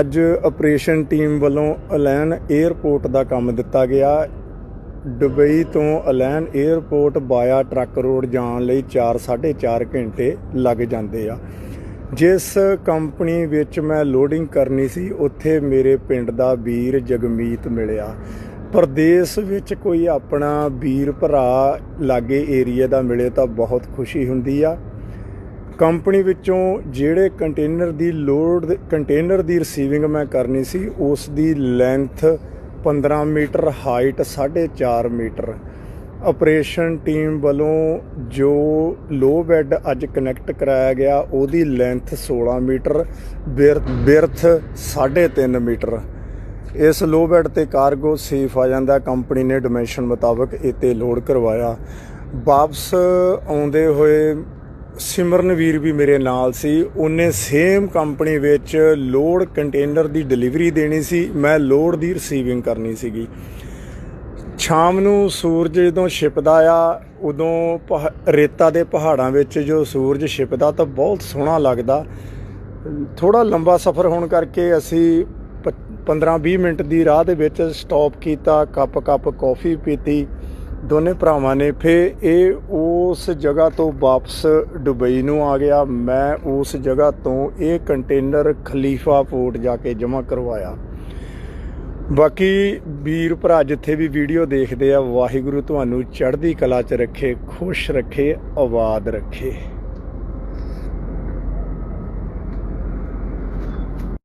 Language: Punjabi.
ਅੱਜ ਆਪਰੇਸ਼ਨ ਟੀਮ ਵੱਲੋਂ ਅਲੈਨ 에ਅਰਪੋਰਟ ਦਾ ਕੰਮ ਦਿੱਤਾ ਗਿਆ। ਦੁਬਈ ਤੋਂ Al Ain airport via truck road ਜਾਣ ਲਈ 4 4.5 ਘੰਟੇ ਲੱਗ ਜਾਂਦੇ ਆ। ਜਿਸ ਕੰਪਨੀ ਵਿੱਚ ਮੈਂ ਲੋਡਿੰਗ ਕਰਨੀ ਸੀ, ਉੱਥੇ ਮੇਰੇ ਪਿੰਡ ਦਾ ਵੀਰ ਜਗਮੀਤ ਮਿਲਿਆ। ਪ੍ਰਦੇਸ਼ ਵਿੱਚ ਕੋਈ ਆਪਣਾ ਵੀਰ ਭਰਾ ਲਾਗੇ ਏਰੀਆ ਦਾ ਮਿਲੇ ਤਾਂ ਬਹੁਤ ਖੁਸ਼ੀ ਹੁੰਦੀ ਆ। ਕੰਪਨੀ ਵਿੱਚੋਂ ਜਿਹੜੇ ਕੰਟੇਨਰ ਦੀ ਲੋਡ ਕੰਟੇਨਰ ਦੀ ਰਿਸੀਵਿੰਗ ਮੈਂ ਕਰਨੀ ਸੀ, ਉਸ ਦੀ length 15 metre height 4.5 metre. Operation team ਵੱਲੋਂ ਜੋ ਲੋ ਬੈੱਡ ਅੱਜ ਕਨੈਕਟ ਕਰਾਇਆ ਗਿਆ, ਉਹਦੀ ਲੈਂਥ 16 ਮੀਟਰ ਬਿਰਥ 3.5 ਮੀਟਰ। ਇਸ ਲੋ ਬੈੱਡ ਤੇ ਕਾਰਗੋ ਸੇਫ ਆ ਜਾਂਦਾ, ਕੰਪਨੀ ਨੇ ਡਿਮੈਂਸ਼ਨ ਮੁਤਾਬਕ ਇਹ ਤੇ ਲੋਡ ਕਰਵਾਇਆ। ਵਾਪਸ ਆਉਂਦੇ ਹੋਏ ਸਿਮਰਨ ਵੀਰ ਵੀ ਮੇਰੇ ਨਾਲ ਸੀ। ਉਹਨੇ ਸੇਮ ਕੰਪਨੀ ਵਿੱਚ ਲੋਡ ਕੰਟੇਨਰ ਦੀ ਡਿਲੀਵਰੀ ਦੇਣੀ ਸੀ। ਮੈਂ ਲੋਡ ਦੀ ਰਿਸੀਵਿੰਗ ਕਰਨੀ ਸੀਗੀ। ਸ਼ਾਮ ਨੂੰ ਸੂਰਜ ਜਦੋਂ ਛਿਪਦਾ ਆ, ਉਦੋਂ ਪਹਾ- ਰੇਤਾ ਦੇ ਪਹਾੜਾਂ ਵਿੱਚ ਜੋ ਸੂਰਜ ਛਿਪਦਾ ਤਾਂ ਬਹੁਤ ਸੋਹਣਾ ਲੱਗਦਾ। ਥੋੜਾ ਲੰਬਾ ਸਫ਼ਰ ਹੋਣ ਕਰਕੇ ਅਸੀਂ 15-20 ਮਿੰਟ ਦੀ ਰਾਹ ਦੇ ਵਿੱਚ ਸਟਾਪ ਕੀਤਾ ਕੱਪ ਕੱਪ ਕਾਫੀ ਪੀਤੀ। ਦੋਨੇ ਭਰਾਵਾਂ ਨੇ ਫਿਰ ਇਹ, ਉਹ ਉਸ ਜਗ੍ਹਾ ਤੋਂ ਵਾਪਸ ਦੁਬਈ ਨੂੰ ਆ ਗਿਆ। ਮੈਂ ਉਸ ਜਗ੍ਹਾ ਤੋਂ ਇਹ ਕੰਟੇਨਰ ਖਲੀਫਾ ਪੋਰਟ ਜਾ ਕੇ ਜਮ੍ਹਾਂ ਕਰਵਾਇਆ। ਬਾਕੀ ਵੀਰ ਭਰਾ, ਜਿੱਥੇ ਵੀ ਵੀਡੀਓ ਦੇਖਦੇ ਆ, ਵਾਹਿਗੁਰੂ ਤੁਹਾਨੂੰ ਚੜ੍ਹਦੀ ਕਲਾ 'ਚ ਰੱਖੇ, ਖੁਸ਼ ਰੱਖੇ, ਆਬਾਦ ਰੱਖੇ।